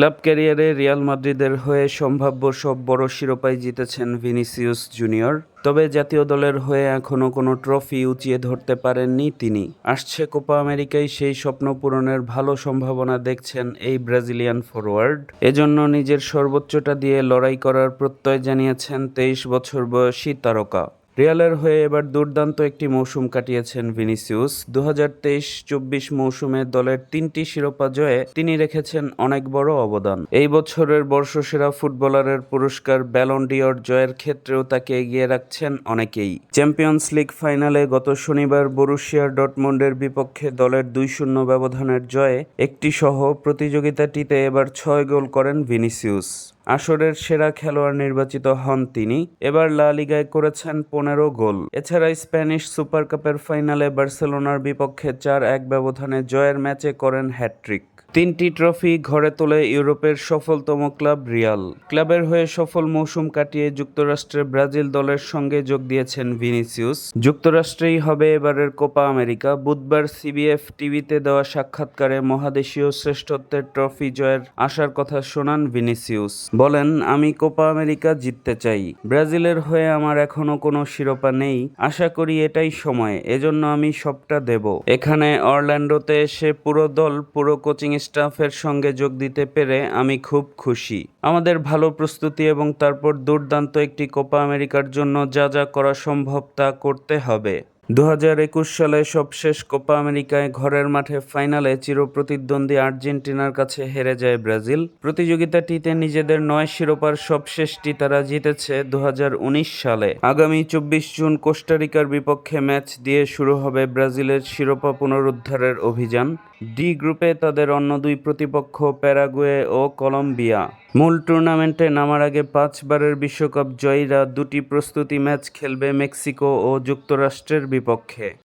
Club ক্যারিয়ারে Real মাদ্রিদের হয়ে সম্ভাব্য সব বড় শিরোপাই জিতেছেন ভিনিসিউস জুনিয়র। তবে জাতীয় দলের হয়ে এখনও কোনো ট্রফি উঁচিয়ে ধরতে পারেননি তিনি। আসছে কোপা আমেরিকায় সেই স্বপ্ন পূরণের ভালো সম্ভাবনা দেখছেন এই ব্রাজিলিয়ান ফরোয়ার্ড। এজন্য নিজের সর্বোচ্চটা দিয়ে লড়াই করার প্রত্যয় জানিয়েছেন তেইশ বছর বয়সী তারকা। রিয়ালের হয়ে এবার দুর্দান্ত একটি মৌসুম কাটিয়েছেন ভিনিসিউস। দু হাজার তেইশ চব্বিশ মৌসুমে দলের তিনটি শিরোপা জয়ে তিনি রেখেছেন অনেক বড় অবদান। এই বছরের বর্ষসেরা ফুটবলারের পুরস্কার ব্যালন ডিওর জয়ের ক্ষেত্রেও তাকে এগিয়ে রাখছেন অনেকেই। চ্যাম্পিয়ন্স লিগ ফাইনালে গত শনিবার বরুশিয়ার ডটমন্ডের বিপক্ষে দলের দুই শূন্য ব্যবধানের জয়ে একটি সহ প্রতিযোগিতাটিতে এবার ছয় গোল করেন ভিনিসিউস। আসরের সেরা খেলোয়াড় নির্বাচিত হন তিনি। এবার লা লিগায় করেছেন পনেরো গোল। এছাড়া স্প্যানিশ সুপার কাপের ফাইনালে বার্সেলোনার বিপক্ষে চার এক ব্যবধানে জয়ের ম্যাচে করেন হ্যাট্রিক তিনটি ট্রফি ঘরে তোলে ইউরোপের সফলতম ক্লাব রিয়াল। ক্লাবের হয়ে সফল মৌসুম কাটিয়ে যুক্তরাষ্ট্রের ব্রাজিল দলের সঙ্গে যোগ দিয়েছেন ভিনিসিউস। যুক্তরাষ্ট্রেই হবে এবারের কোপা আমেরিকা। বুধবার সিবিএফ টিভিতে দেওয়া সাক্ষাৎকারে মহাদেশীয় শ্রেষ্ঠত্বের ট্রফি জয়ের আশার কথা শোনান ভিনিসিউস। বলেন, আমি কোপা আমেরিকা জিততে চাই। ব্রাজিলের হয়ে আমার এখনও কোনো শিরোপা নেই। আশা করি এটাই সময়। এজন্য আমি সবটা দেব। এখানে অরল্যান্ডোতে এসে পুরো দল, পুরো কোচিং স্টাফের সঙ্গে যোগ দিতে পেরে আমি খুব খুশি। আমাদের ভালো প্রস্তুতি এবং তারপর দুর্দান্ত একটি কোপা আমেরিকার জন্য যা যা করা সম্ভব তা করতে হবে। দু হাজার একুশ সালে সবশেষ কোপা আমেরিকায় ঘরের মাঠে ফাইনালে চিরপ্রতিদ্বন্দ্বী আর্জেন্টিনার কাছে হেরে যায় ব্রাজিল। প্রতিযোগিতাটিতে নিজেদের নয় শিরোপার সবশেষটি তারা জিতেছে দুহাজার উনিশ সালে। আগামী চব্বিশ জুন কোস্টারিকার বিপক্ষে ম্যাচ দিয়ে শুরু হবে ব্রাজিলের শিরোপা পুনরুদ্ধারের অভিযান। ডি গ্রুপে তাদের অন্য দুই প্রতিপক্ষ প্যারাগুয়ে ও কলম্বিয়া। মূল টুর্নামেন্টে নামার আগে পাঁচবারের বিশ্বকাপ জয়ীরা দুটি প্রস্তুতি ম্যাচ খেলবে মেক্সিকো ও যুক্তরাষ্ট্রের বিপক্ষে।